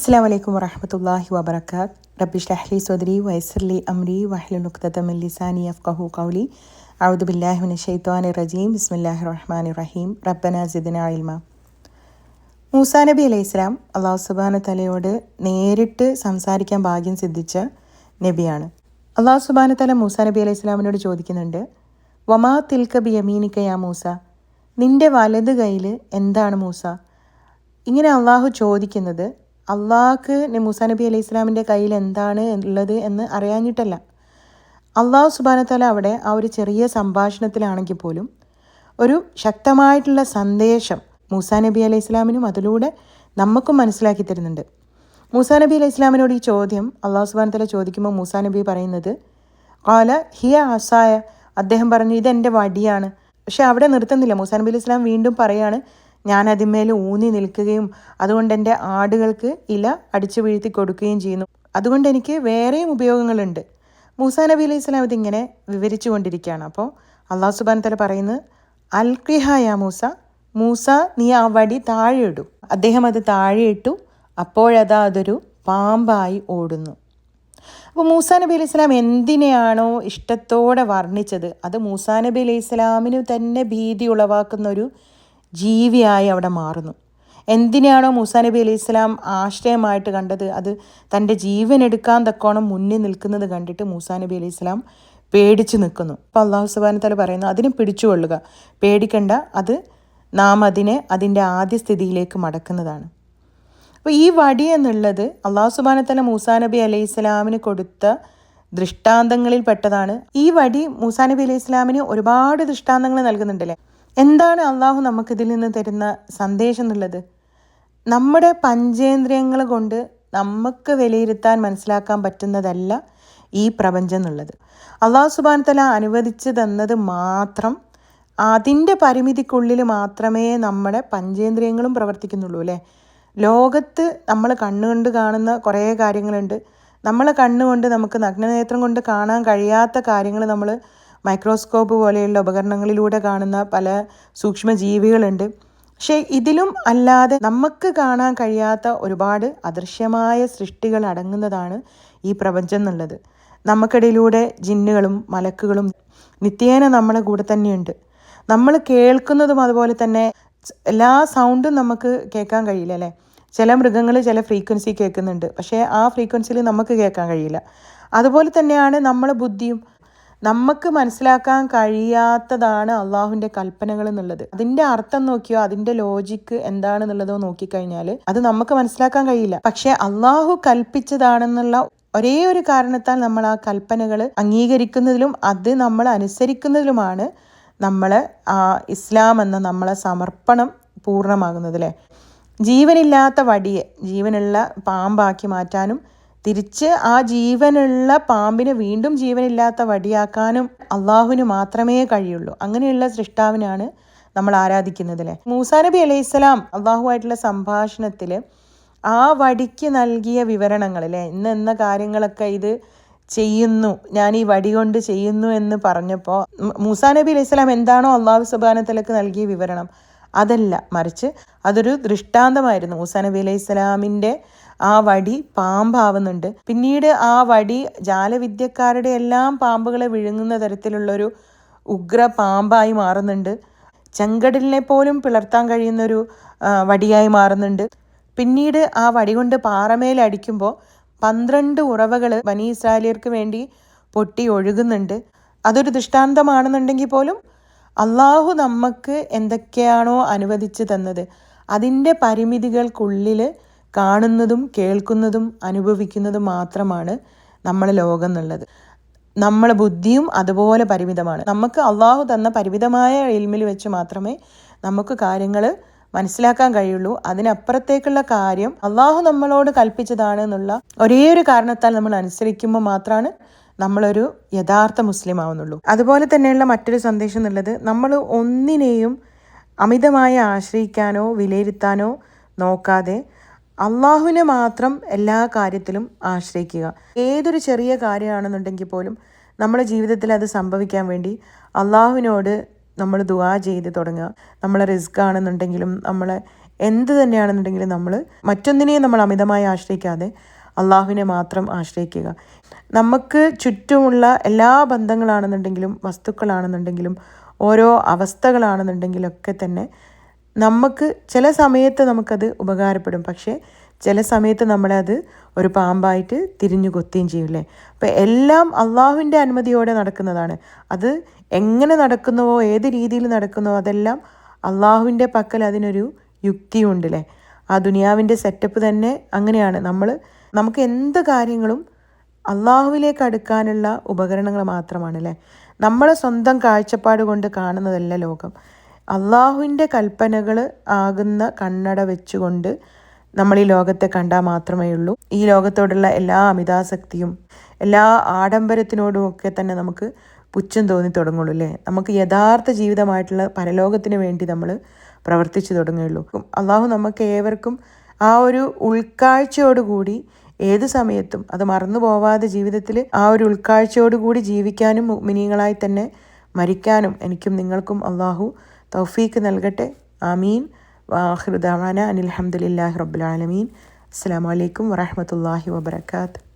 അസ്സാം വലൈക്കും വറഹമത്തല്ലാഹി വബർക്കാത്ത് റബ്ബി ലഹ്ലി സ്വദരി വൈസർലി അമ്രി വഹ്ലുനുക്തമിൻ ലിസാനി അഫ്കഹു കൗലി ഔദു ബില്ലാഹിമിൻ ഷെയ്ത്വാനി റജീം ബിസ്മില്ലാഹി റഹ്മാൻ റഹീം റബ്ബന സിദിന ഇൽമ മൂസാ നബി അലൈഹി ഇസ്ലാം അള്ളാഹു സുബാന തലയോട് നേരിട്ട് സംസാരിക്കാൻ ഭാഗ്യം സിദ്ധിച്ച നബിയാണ്. അള്ളാഹു സുബാന തല മൂസാ നബി അലൈഹി ഇസ്ലാമിനോട് ചോദിക്കുന്നുണ്ട് വമാ തിൽക്ക ബി യമീനിക്ക യാ മൂസ? നിന്റെ വലത് കയ്യിൽ എന്താണ് മൂസ? ഇങ്ങനെ അള്ളാഹു ചോദിക്കുന്നത് അള്ളാഹ്ക്ക് മൂസാ നബി അലൈഹി ഇസ്ലാമിന്റെ കയ്യിൽ എന്താണ് ഉള്ളത് എന്ന് അറിയാഞ്ഞിട്ടല്ല. അള്ളാഹു സുബാനത്തല അവിടെ ആ ഒരു ചെറിയ സംഭാഷണത്തിലാണെങ്കിൽ പോലും ഒരു ശക്തമായിട്ടുള്ള സന്ദേശം മൂസാ നബി അലൈഹി ഇസ്ലാമിനും അതിലൂടെ നമുക്കും മനസ്സിലാക്കി തരുന്നുണ്ട്. മൂസാ നബി അലൈഹി ഇസ്ലാമിനോട് ഈ ചോദ്യം അള്ളാഹു സുബാനത്തല ചോദിക്കുമ്പോൾ മൂസാ നബി പറയുന്നത് കാല ഹിയ ആസായ? അദ്ദേഹം പറഞ്ഞു ഇതെന്റെ വടിയാണ്. പക്ഷെ അവിടെ നിർത്തുന്നില്ല. മൂസാ നബി അലൈഹി ഇസ്ലാം വീണ്ടും പറയാണ് ഞാൻ അതിന്മേൽ ഊന്നി നിൽക്കുകയും അതുകൊണ്ട് എന്റെ ആടുകൾക്ക് ഇല അടിച്ചു വീഴ്ത്തി കൊടുക്കുകയും ചെയ്യുന്നു. അതുകൊണ്ട് എനിക്ക് വേറെയും ഉപയോഗങ്ങളുണ്ട്. മൂസാ നബി അലൈഹി സ്വലാം ഇതിങ്ങനെ വിവരിച്ചു കൊണ്ടിരിക്കുകയാണ്. അപ്പോൾ അള്ളാഹു സുബാൻ തല പറയുന്നത് അൽ യാ മൂസ മൂസ നീ ആ വടി താഴെ അദ്ദേഹം അത് താഴെ ഇട്ടു. അപ്പോഴതാ അതൊരു പാമ്പായി ഓടുന്നു. അപ്പോൾ മൂസാ നബി അലൈഹി സ്വലാം എന്തിനെയാണോ ഇഷ്ടത്തോടെ വർണിച്ചത്? അത് മൂസാ നബി അലൈഹി സ്വലാമിന് തന്നെ ഭീതി ഉളവാക്കുന്ന ഒരു ജീവിയായി അവിടെ മാറുന്നു. എന്തിനാണോ മൂസാ നബി അലൈഹി സ്വലാം ആശ്രയമായിട്ട് കണ്ടത്? അത് തന്റെ ജീവൻ എടുക്കാൻ തക്കോണം മുന്നിൽ നിൽക്കുന്നത് കണ്ടിട്ട് മൂസാ നബി അലൈഹി സ്വലാം പേടിച്ച് നിൽക്കുന്നു. അപ്പോൾ അള്ളാഹു സുബാനത്തല പറയുന്നു അതിനെ പിടിച്ചുകൊള്ളുക. പേടിക്കണ്ട. അത് നാം അതിനെ അതിന്റെ ആദ്യ സ്ഥിതിയിലേക്ക് മടക്കുന്നതാണ്. അപ്പോൾ ഈ വടി എന്നുള്ളത് അള്ളാഹു സുബാനത്തല മൂസാ നബി അലൈഹി സ്വലാമിന് കൊടുത്ത ദൃഷ്ടാന്തങ്ങളിൽ പെട്ടതാണ്. ഈ വടി മൂസാ നബി അലൈഹി സ്വലാമിന് ഒരുപാട് ദൃഷ്ടാന്തങ്ങൾ നൽകുന്നുണ്ടല്ലേ? എന്താണ് അള്ളാഹു നമുക്കിതിൽ നിന്ന് തരുന്ന സന്ദേശം എന്നുള്ളത്? നമ്മുടെ പഞ്ചേന്ദ്രിയങ്ങൾ കൊണ്ട് നമുക്ക് വിലയിരുത്താൻ മനസ്സിലാക്കാൻ പറ്റുന്നതല്ല ഈ പ്രപഞ്ചം എന്നുള്ളത്. അള്ളാഹു സുബാൻ തല അനുവദിച്ച് തന്നത് മാത്രം അതിന്റെ പരിമിതിക്കുള്ളിൽ മാത്രമേ നമ്മുടെ പഞ്ചേന്ദ്രിയങ്ങളും പ്രവർത്തിക്കുന്നുള്ളൂ അല്ലേ? ലോകത്ത് നമ്മൾ കണ്ണുകൊണ്ട് കാണുന്ന കുറേ കാര്യങ്ങളുണ്ട്. നമ്മളെ കണ്ണുകൊണ്ട് നമുക്ക് നഗ്നനേത്രം കൊണ്ട് കാണാൻ കഴിയാത്ത കാര്യങ്ങൾ നമ്മൾ മൈക്രോസ്കോപ്പ് പോലെയുള്ള ഉപകരണങ്ങളിലൂടെ കാണുന്ന പല സൂക്ഷ്മജീവികളുണ്ട്. പക്ഷേ ഇതിലും അല്ലാതെ നമുക്ക് കാണാൻ കഴിയാത്ത ഒരുപാട് അദൃശ്യമായ സൃഷ്ടികൾ അടങ്ങുന്നതാണ് ഈ പ്രപഞ്ചം എന്നുള്ളത്. നമുക്കിടയിലൂടെ ജിന്നുകളും മലക്കുകളും നിത്യേന നമ്മളെ കൂടെ തന്നെയുണ്ട്. നമ്മൾ കേൾക്കുന്നതും അതുപോലെ തന്നെ എല്ലാ സൗണ്ടും നമുക്ക് കേൾക്കാൻ കഴിയില്ല അല്ലേ? ചില മൃഗങ്ങൾ ചില ഫ്രീക്വൻസി കേൾക്കുന്നുണ്ട്. പക്ഷേ ആ ഫ്രീക്വൻസിയിൽ നമുക്ക് കേൾക്കാൻ കഴിയില്ല. അതുപോലെ തന്നെയാണ് നമ്മളെ ബുദ്ധിയും നമുക്ക് മനസ്സിലാക്കാൻ കഴിയാത്തതാണ് അള്ളാഹുവിന്റെ കൽപ്പനകൾ എന്നുള്ളത്. അതിന്റെ അർത്ഥം നോക്കിയോ അതിന്റെ ലോജിക്ക് എന്താണെന്നുള്ളതോ നോക്കിക്കഴിഞ്ഞാൽ അത് നമുക്ക് മനസ്സിലാക്കാൻ കഴിയില്ല. പക്ഷെ അള്ളാഹു കൽപ്പിച്ചതാണെന്നുള്ള ഒരേ ഒരു കാരണത്താൽ നമ്മൾ ആ കൽപ്പനകൾ അംഗീകരിക്കുന്നതിലും അത് നമ്മൾ അനുസരിക്കുന്നതിലുമാണ് നമ്മൾ ആ ഇസ്ലാം എന്ന നമ്മളെ സമർപ്പണം പൂർണമാകുന്നത് അല്ലേ? ജീവനില്ലാത്ത വടിയെ ജീവനുള്ള പാമ്പാക്കി മാറ്റാനും തിരിച്ച് ആ ജീവനുള്ള പാമ്പിനെ വീണ്ടും ജീവനില്ലാത്ത വടിയാക്കാനും അള്ളാഹുവിന് മാത്രമേ കഴിയുള്ളൂ. അങ്ങനെയുള്ള സൃഷ്ടാവിനാണ് നമ്മൾ ആരാധിക്കുന്നത് അല്ലേ? മൂസാ നബി അലൈഹി സ്വലാം അള്ളാഹുവായിട്ടുള്ള സംഭാഷണത്തിൽ ആ വടിക്ക് നൽകിയ വിവരണങ്ങൾ അല്ലേ? ഇന്ന് എന്ന കാര്യങ്ങളൊക്കെ ഇത് ചെയ്യുന്നു ഞാൻ ഈ വടി കൊണ്ട് ചെയ്യുന്നു എന്ന് പറഞ്ഞപ്പോൾ മൂസാ നബി അലൈഹി സ്വലാം എന്താണോ അള്ളാഹു സുബാനത്തിലേക്ക് നൽകിയ വിവരണം. അതല്ല മറിച്ച് അതൊരു ദൃഷ്ടാന്തമായിരുന്നു. മൂസാ നബി അലൈഹി സ്വലാമിന്റെ ആ വടി പാമ്പാവുന്നുണ്ട്. പിന്നീട് ആ വടി ജാലവിദ്യക്കാരുടെ എല്ലാം പാമ്പുകളെ വിഴുങ്ങുന്ന തരത്തിലുള്ളൊരു ഉഗ്ര പാമ്പായി മാറുന്നുണ്ട്. ചെങ്കടലിനെ പോലും പിളർത്താൻ കഴിയുന്നൊരു വടിയായി മാറുന്നുണ്ട്. പിന്നീട് ആ വടി കൊണ്ട് പാറമേൽ അടിക്കുമ്പോൾ പന്ത്രണ്ട് ഉറവകൾ ബനി ഇസ്രായേലിയർക്ക് വേണ്ടി പൊട്ടി ഒഴുകുന്നുണ്ട്. അതൊരു ദൃഷ്ടാന്തമാണെന്നുണ്ടെങ്കിൽ പോലും അള്ളാഹു നമുക്ക് എന്തൊക്കെയാണോ അനുവദിച്ചു തന്നത് അതിന്റെ പരിമിതികൾക്കുള്ളിൽ കാണുന്നതും കേൾക്കുന്നതും അനുഭവിക്കുന്നതും മാത്രമാണ് നമ്മളെ ലോകം എന്നുള്ളത്. നമ്മളെ ബുദ്ധിയും അതുപോലെ പരിമിതമാണ്. നമുക്ക് അള്ളാഹു തന്ന പരിമിതമായ ഇൽമിൽ വെച്ച് മാത്രമേ നമുക്ക് കാര്യങ്ങൾ മനസ്സിലാക്കാൻ കഴിയുള്ളൂ. അതിനപ്പുറത്തേക്കുള്ള കാര്യം അള്ളാഹു നമ്മളോട് കൽപ്പിച്ചതാണ് എന്നുള്ള ഒരേ ഒരു കാരണത്താൽ നമ്മൾ അനുസരിക്കുമ്പോൾ മാത്രമാണ് നമ്മളൊരു യഥാർത്ഥ മുസ്ലിം ആവുന്നുള്ളൂ. അതുപോലെ തന്നെയുള്ള മറ്റൊരു സന്ദേശം എന്നുള്ളത് നമ്മൾ ഒന്നിനെയും അമിതമായി ആശ്രയിക്കാനോ വിലയിരുത്താനോ നോക്കാതെ അള്ളാഹുവിനെ മാത്രം എല്ലാ കാര്യത്തിലും ആശ്രയിക്കുക. ഏതൊരു ചെറിയ കാര്യമാണെന്നുണ്ടെങ്കിൽ പോലും നമ്മുടെ ജീവിതത്തിൽ അത് സംഭവിക്കാൻ വേണ്ടി അള്ളാഹുവിനോട് നമ്മൾ ദുവാ ചെയ്ത് തുടങ്ങുക. നമ്മളെ റിസ്ക് ആണെന്നുണ്ടെങ്കിലും നമ്മളെ എന്ത് തന്നെയാണെന്നുണ്ടെങ്കിലും നമ്മൾ മറ്റൊന്നിനെയും നമ്മൾ അമിതമായി ആശ്രയിക്കാതെ അള്ളാഹുവിനെ മാത്രം ആശ്രയിക്കുക. നമുക്ക് ചുറ്റുമുള്ള എല്ലാ ബന്ധങ്ങളാണെന്നുണ്ടെങ്കിലും വസ്തുക്കളാണെന്നുണ്ടെങ്കിലും ഓരോ അവസ്ഥകളാണെന്നുണ്ടെങ്കിലൊക്കെ തന്നെ നമുക്ക് ചില സമയത്ത് നമുക്കത് ഉപകാരപ്പെടും. പക്ഷേ ചില സമയത്ത് നമ്മളത് ഒരു പാമ്പായിട്ട് തിരിഞ്ഞു കൊത്തുകയും ചെയ്യില്ലേ അപ്പോൾ എല്ലാം അള്ളാഹുവിന്റെ അനുമതിയോടെ നടക്കുന്നതാണ്. അത് എങ്ങനെ നടക്കുന്നുവോ ഏത് രീതിയിൽ നടക്കുന്നുവോ അതെല്ലാം അള്ളാഹുവിന്റെ പക്കൽ അതിനൊരു യുക്തിയുണ്ടല്ലേ ആ ദുനിയാവിന്റെ സെറ്റപ്പ് തന്നെ അങ്ങനെയാണ്. നമ്മൾ നമുക്ക് എന്ത് കാര്യങ്ങളും അള്ളാഹുവിലേക്ക് അടുക്കാനുള്ള ഉപകരണങ്ങൾ മാത്രമാണ് അല്ലേ നമ്മളെ സ്വന്തം കാഴ്ചപ്പാട് കൊണ്ട് കാണുന്നതല്ല ലോകം. അള്ളാഹുവിന്റെ കൽപ്പനകൾ ആകുന്ന കണ്ണട വെച്ചുകൊണ്ട് നമ്മൾ ഈ ലോകത്തെ കണ്ടാൽ മാത്രമേ ഉള്ളൂ. ഈ ലോകത്തോടുള്ള എല്ലാ അമിതാസക്തിയും എല്ലാ ആഡംബരത്തിനോടും ഒക്കെ തന്നെ നമുക്ക് പുച്ഛം തോന്നി തുടങ്ങുള്ളൂ അല്ലേ? നമുക്ക് യഥാർത്ഥ ജീവിതമായിട്ടുള്ള പരലോകത്തിന് വേണ്ടി നമ്മൾ പ്രവർത്തിച്ചു തുടങ്ങുകയുള്ളൂ. അള്ളാഹു നമുക്ക് ഏവർക്കും ആ ഒരു ഉൾക്കാഴ്ചയോടുകൂടി ഏത് സമയത്തും അത് മറന്നു പോവാതെ ജീവിതത്തിൽ ആ ഒരു ഉൾക്കാഴ്ചയോടുകൂടി ജീവിക്കാനും മിനിങ്ങളായി തന്നെ മരിക്കാനും എനിക്കും നിങ്ങൾക്കും അള്ളാഹു തൗഫീക്ക് നൽകട്ടെ. ആമീൻ. വാഹിറുദാന അനിൽഹമ്മദില്ലാഹി റബ്ബുലാലമീൻ അസ്സാം വലൈക്കും വാഹമത്തല്ലാഹി വബർക്കാത്ത്